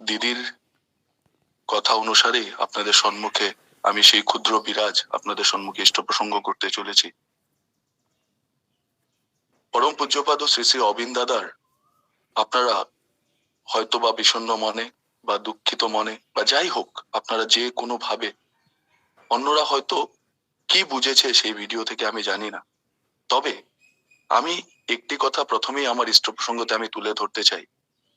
দিদির কথা অনুসারে আপনাদের সম্মুখে আমি সেই ক্ষুদ্র বিরাজ আপনাদের সম্মুখে ইষ্ট প্রসঙ্গ করতে চলেছি। পরম পূজ্যপাদ শ্রী শ্রী অবিন দাদার আপনারা হয়তো বা বিষণ্ণ মনে বা দুঃখিত মনে বা যাই হোক, আপনারা যে কোনো ভাবে অন্যরা হয়তো কি বুঝেছে সেই ভিডিও থেকে আমি জানি না। তবে আমি একটি কথা প্রথমেই আমার ইষ্ট প্রসঙ্গতে আমি তুলে ধরতে চাই।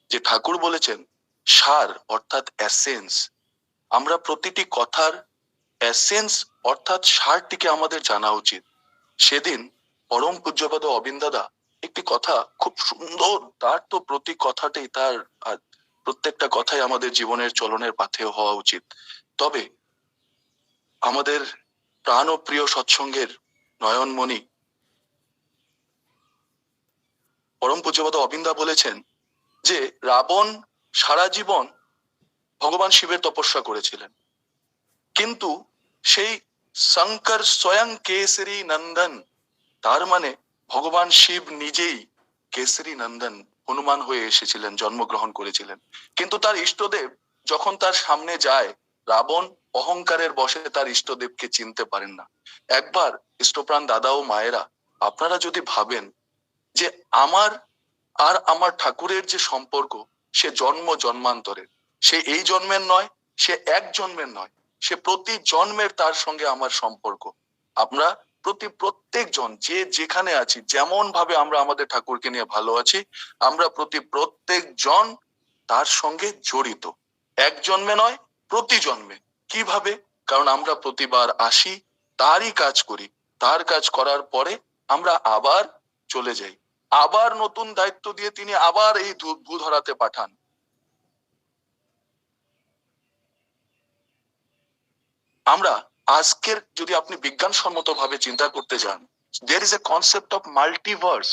যে ঠাকুর বলেছেন সার অর্থাৎ অ্যাসেন্স আমরা প্রতিটি কথার অ্যাসেন্স অর্থাৎ সারটিকে আমাদের জানা উচিত। সেদিন পরম পূজ্যপাদ অবিন দাদা একটি কথা খুব সুন্দর, তার তো প্রতি কথাটাই তার প্রত্যেকটা কথাই আমাদের জীবনের চলনের পাথেয় হওয়া উচিত। তবে আমাদের প্রাণ ও প্রিয় সৎসঙ্গের নয়নমণি পরম পূজ্যপাদ অবিন্দা বলেছেন যে, রাবণ সারা জীবন ভগবান শিবের তপস্যা করেছিলেন। কিন্তু সেই শঙ্কর স্বয়ং কেসরী নন্দন, তার মানে ভগবান শিব নিজেই কেসরী নন্দন হনুমান হয়ে এসেছিলেন, জন্মগ্রহণ করেছিলেন। কিন্তু তার ইষ্টদেব যখন তার সামনে যায়, রাবণ অহংকারের বসে তার ইষ্টদেবকে চিনতে পারেন না। একবার ইষ্টপ্রাণ দাদা ও মায়েরা, আপনারা যদি ভাবেন যে আমার আর আমার ঠাকুরের যে সম্পর্ক সে জন্ম জন্মান্তরের। সে এই জন্মের নয়, সে এক জন্মের নয়। সে প্রতি জন্মের তার সঙ্গে আমার সম্পর্ক। আমরা প্রতি প্রত্যেক জন, যে যেখানে আছি, যেমন ভাবে আমরা আমাদের ঠাকুরকে নিয়ে ভালো আছি, আমরা প্রতি প্রত্যেক জন তার সঙ্গে জড়িত। এক জন্মে নয়, প্রতি জন্মে। কীভাবে? কারণ আমরা প্রতিবার আসি, তারই কাজ করি। তার কাজ করার পরে আমরা আবার চলে যাই। আবার নতুন দায়িত্ব দিয়ে তিনি আবার এই ভূধরাতে পাঠান। আমরা আজকের যদি আপনি বিজ্ঞানসম্মত ভাবে চিন্তা করতে যান there is a concept of multiverse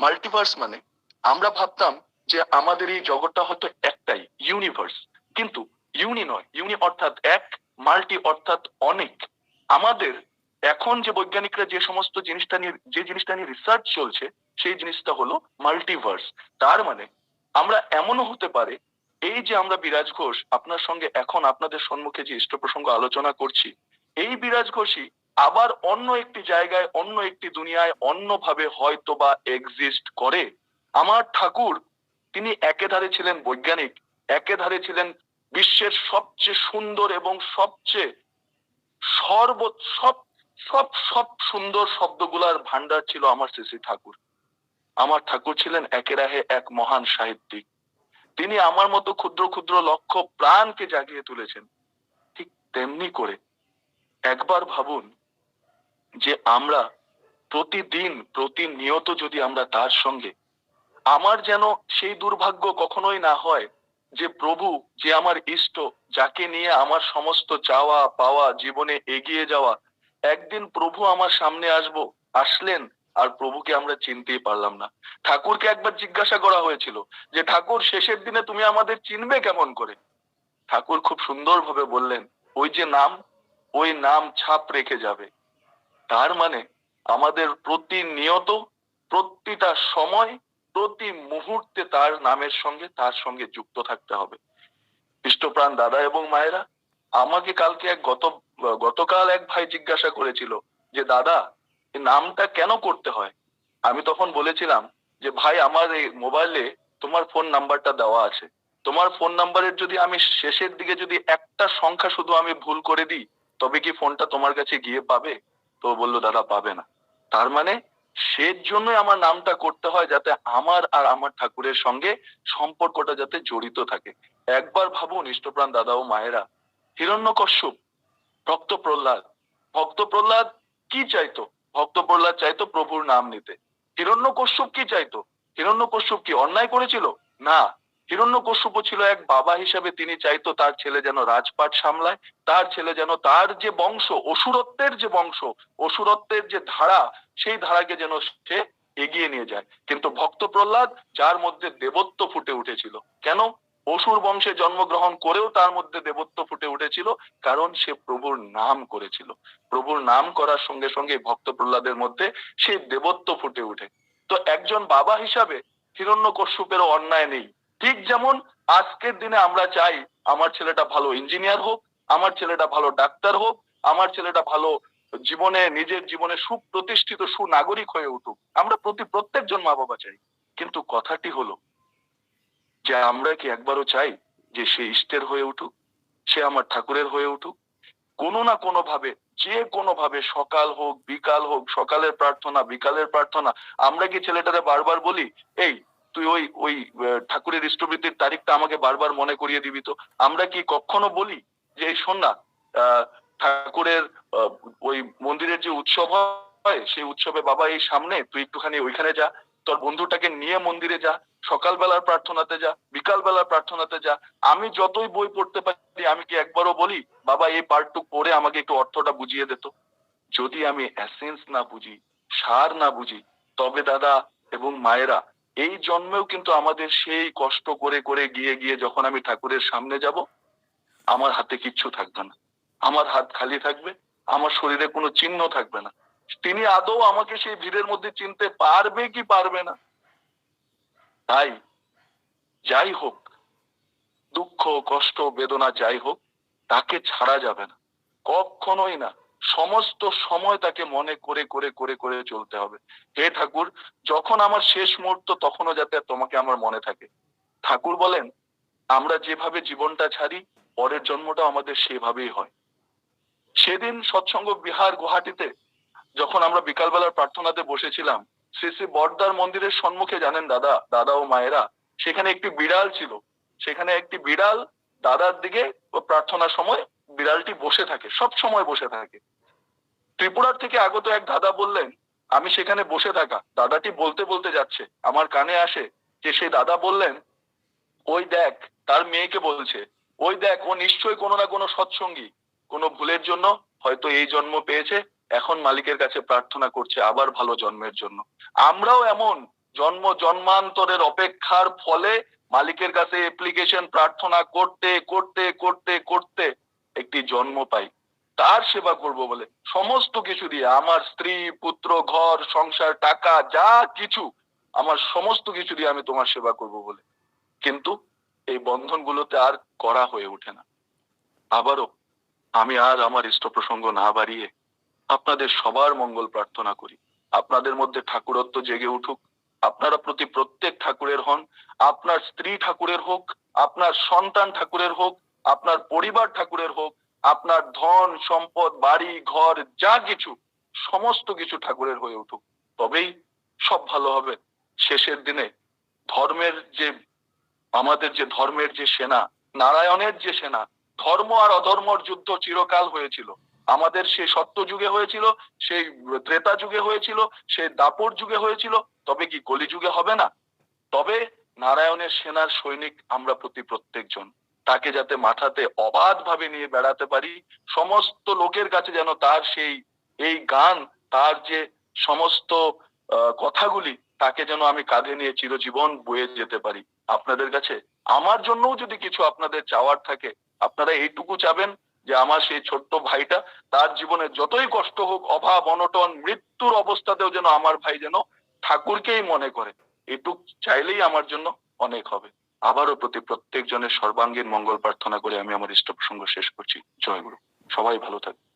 multiverse মানে আমরা ভাবতাম যে আমাদের এই জগৎটা হয়তো একটাই ইউনিভার্স কিন্তু ইউনি নয় ইউনি অর্থাৎ এক মাল্টি অর্থাৎ অনেক। আমাদের এখন যে বৈজ্ঞানিকরা যে সমস্ত জিনিসটা নিয়ে যে জিনিসটা নিয়ে রিসার্চ চলছে সেই জিনিসটা হলো মাল্টিভার্স তার মানে আমরা এমনও হতে পারে, এই যে আমরা বিরাজ ঘোষ, আপনার সঙ্গে এখন আপনাদের সম্মুখে যে ইষ্ট প্রসঙ্গ আলোচনা করছি, এই বিরাজ ঘোষই আবার অন্য একটি জায়গায়, অন্য একটি দুনিয়ায় অন্যভাবে হয়তো বা এক্সিস্ট করে। আমার ঠাকুর, তিনি একেধারে ছিলেন বৈজ্ঞানিক একেধারে ছিলেন বিশ্বের সবচেয়ে সুন্দর এবং সবচেয়ে সর্ব, সব সব সব সুন্দর শব্দগুলার ভান্ডার ছিল আমার শ্রী শ্রী ঠাকুর। আমার ঠাকুর ছিলেন একেরাহে এক মহান সাহিত্যিক। তিনি আমার মতো ক্ষুদ্র ক্ষুদ্র লক্ষ্য প্রাণকে জাগিয়ে তুলেছেন। ঠিক তেমনি করে একবার ভাবুন যে আমরা প্রতিদিন, প্রতিনিয়ত যদি আমরা তার সঙ্গে, আমার যেন সেই দুর্ভাগ্য কখনোই না হয় যে প্রভু, যে আমার ইষ্ট, যাকে নিয়ে আমার সমস্ত চাওয়া পাওয়া জীবনে এগিয়ে যাওয়া, একদিন প্রভু আমার সামনে আসব, আসলেন আর প্রভুকে আমরা চিনতেই পারলাম না। ঠাকুরকে একবার জিজ্ঞাসা করা হয়েছিল যে, ঠাকুর, শেষের দিনে তুমি আমাদের চিনবে কেমন করে? ঠাকুর খুব সুন্দরভাবে বললেন, ওই যে নাম, ওই নাম ছাপ রেখে যাবে। তার মানে আমাদের প্রতিনিয়ত, প্রতিটা সময়, প্রতি মুহূর্তে তার নামের সঙ্গে, তার সঙ্গে যুক্ত থাকতে হবে। ইষ্টপ্রাণ দাদা এবং মায়েরা, আমাকে কালকে এক গত, গতকাল এক ভাই জিজ্ঞাসা করেছিল যে, দাদা নামটা কেন করতে হয়? আমি তখন বলেছিলাম যে, ভাই, আমার এই মোবাইলে তোমার ফোন নাম্বারটা দেওয়া আছে। তোমার ফোন নাম্বারের যদি আমি শেষের দিকে যদি একটা সংখ্যা শুধু আমি ভুল করে দিই, তবে কি ফোনটা তোমার কাছে গিয়ে পাবে? তো বলল, দাদা, পাবে না। তার মানে সের জন্য আমার নামটা করতে হয় যাতে আমার আর আমার ঠাকুরের সঙ্গে সম্পর্কটা যাতে জড়িত থাকে। একবার ভাবুন ইষ্টপ্রাণ দাদা ও মায়েরা, হিরণ্যকশ্যপ ভক্ত প্রহ্লাদ ভক্ত প্রহ্লাদ কি চাইতো? ভক্ত প্রহ্লাদ চাইতো প্রভুর নাম নিতে। হিরণ্যকশ্যপ কি চাইতো? হিরণ্যকশ্যপ কি অন্যায় করেছিল? না। হিরণ্যকশ্যপ ছিল এক বাবা হিসাবে তিনি চাইতো তার ছেলে যেন রাজপাট সামলায়, তার ছেলে যেন তার যে বংশ, অসুরত্বের যে বংশ, অসুরত্বের যে ধারা, সেই ধারাকে যেন সে এগিয়ে নিয়ে যায়। কিন্তু ভক্ত প্রহ্লাদ, যার মধ্যে দেবত্ব ফুটে উঠেছিল। কেন? অসুর বংশে জন্মগ্রহণ করেও তার মধ্যে দেবত্ব ফুটে উঠেছিল, কারণ সে প্রভুর নাম করেছিল। প্রভুর নাম করার সঙ্গে সঙ্গে ভক্ত প্রহ্লাদের মধ্যে সেই দেবত্ব ফুটে উঠে। তো একজন বাবা হিসাবে হিরণ্য কশ্যপেরও অন্যায় নেই। ঠিক যেমন আজকের দিনে আমরা চাই, আমার ছেলেটা ভালো ইঞ্জিনিয়ার হোক, আমার ছেলেটা ভালো ডাক্তার হোক, আমার ছেলেটা ভালো জীবনে, নিজের জীবনে সুপ্রতিষ্ঠিত সুনাগরিক হয়ে উঠুক। আমরা প্রতি প্রত্যেকজন মা বাবা চাই। কিন্তু কথাটি হলো যে আমরা কি একবারও চাই যে সে ইষ্টের হয়ে উঠুক, সে আমার ঠাকুরের হয়ে উঠুক? কোনো না কোনো ভাবে যে কোনো ভাবে সকাল হোক, বিকাল হোক, সকালের প্রার্থনা, বিকালের প্রার্থনা, আমরা কি ছেলেটারে বারবার বলি, এই, তুই ওই ওই ঠাকুরের ইষ্টবৃত্তির তারিখটা আমাকে বারবার মনে করিয়ে দিবি তো? আমরা কি কখনো বলি যে, এই শোন না ঠাকুরের ওই মন্দিরের যে উৎসব হয়, সেই উৎসবে বাবা এই সামনে, তুই একটুখানি ওইখানে যা। তোর বন্ধুটাকে নিয়ে মন্দিরে যা, সকালবেলার প্রার্থনাতে যা, বিকালবেলার প্রার্থনাতে যা। আমি যতই বই পড়তে পারি, আমি কি একবারও বলি, বাবা, এই পার্টটুক পড়ে আমাকে একটু অর্থটা বুঝিয়ে দিত যদি আমি অ্যাসেন্স না বুঝি, সার না বুঝি, তবে দাদা এবং মায়েরা, এই জন্মেও কিন্তু আমাদের সেই কষ্ট করে করে গিয়ে গিয়ে যখন আমি ঠাকুরের সামনে যাব, আমার হাতে কিচ্ছু থাকবে না। আমার হাত খালি থাকবে, আমার শরীরে কোনো চিহ্ন থাকবে না। তিনি আদৌ আমাকে সেই ভিড়ের মধ্যে চিনতে পারবে কি পারবে না? তাই যাই হোক, দুঃখ, কষ্ট, বেদনা যাই হোক, তাকে ছাড়া যাবে না। কখনোই না। সমস্ত সময় তাকে মনে করে করে করে করে চলতে হবে। হে ঠাকুর, যখন আমার শেষ মুহূর্ত, তখনও যাতে তোমাকে আমার মনে থাকে। ঠাকুর বলেন, আমরা যেভাবে জীবনটা ছাড়ি, পরের জন্মটা আমাদের সেভাবেই হয়। সেদিন সৎসঙ্গ বিহার গুয়াহাটিতে যখন আমরা বিকালবেলার প্রার্থনাতে বসেছিলাম, শ্রী শ্রী বর্দার মন্দিরের সম্মুখে জানেন দাদা দাদা ও মায়েরা, সেখানে একটি বিড়াল ছিল। সেখানে একটি বিড়াল দাদার দিকে প্রার্থনার সময় বিড়ালটি বসে থাকে, সব সময় বসে থাকে। ত্রিপুরার থেকে আগত এক দাদা বললেন, আমি সেখানে বসে থাকা। দাদাটি বলতে বলতে যাচ্ছে, আমার কানে আসে যে সেই দাদা বললেন, ওই দেখ, তার মেয়েকে বলছে, ওই দেখ, ও নিশ্চয়ই কোনো না কোনো সৎসঙ্গী। কোনো ভুলের জন্য হয়তো এই জন্ম পেয়েছে এখন মালিকের কাছে প্রার্থনা করছে আবার ভালো জন্মের জন্য। আমরাও এমন জন্ম জন্মান্তরের অপেক্ষার ফলে মালিকের কাছে অ্যাপ্লিকেশন প্রার্থনা করতে করতে করতে করতে একটি জন্ম পাই। তার সেবা করব বলে সমস্ত কিছু দিয়ে আমার স্ত্রী, পুত্র, ঘর, সংসার, টাকা, যা কিছু, আমার সমস্ত কিছু দিয়ে আমি তোমার সেবা করব বলে। কিন্তু এই বন্ধনগুলোতে আর করা হয়ে ওঠে না। আবারও আমি আর আমার ইষ্ট প্রসঙ্গ না বাড়িয়ে আপনাদের সবার মঙ্গল প্রার্থনা করি। আপনাদের মধ্যে ঠাকুরত্ব জেগে উঠুক। আপনারা প্রতি প্রত্যেক ঠাকুরের হন। আপনার স্ত্রী ঠাকুরের হোক, আপনার সন্তান ঠাকুরের হোক, আপনার পরিবার ঠাকুরের হোক, আপনার ধন, সম্পদ, বাড়ি, ঘর, যা কিছু, সমস্ত কিছু ঠাকুরের হয়ে উঠুক। তবেই সব ভালো হবে। শেষের দিনে ধর্মের যে, আমাদের যে ধর্মের যে সেনা, নারায়ণের যে সেনা, ধর্ম আর অধর্মর যুদ্ধ চিরকাল হয়েছিল। আমাদের সেই সত্য যুগে হয়েছিল, সেই ত্রেতা যুগে হয়েছিল, সেই দাপর যুগে হয়েছিল, তবে কি কলি যুগে হবে না? তবে নারায়ণের সেনার সৈনিক আমরা প্রতি প্রত্যেকজন। তাকে যাতে মাথাতে অবাধ নিয়ে বেড়াতে পারি, সমস্ত লোকের কাছে যেন তার সেই, এই গান, তার যে সমস্ত কথাগুলি, তাকে যেন আমি কাঁধে নিয়ে চিরজীবন বয়ে যেতে পারি। আপনাদের কাছে আমার জন্যও যদি কিছু আপনাদের চাওয়ার থাকে, আপনারা এইটুকু চাবেন। যে আমার সেই ছোট্ট ভাইটা, তার জীবনে যতই কষ্ট হোক, অভাব, অনটন, মৃত্যুর অবস্থাতেও যেন আমার ভাই যেন ঠাকুরকেই মনে করে, এটুক চাইলেই আমার জন্য অনেক হবে। আবারও প্রতি প্রত্যেক জনের সর্বাঙ্গীন মঙ্গল প্রার্থনা করে আমি আমার ইষ্ট প্রসঙ্গ শেষ করছি। জয় গুরু। সবাই ভালো থাকবে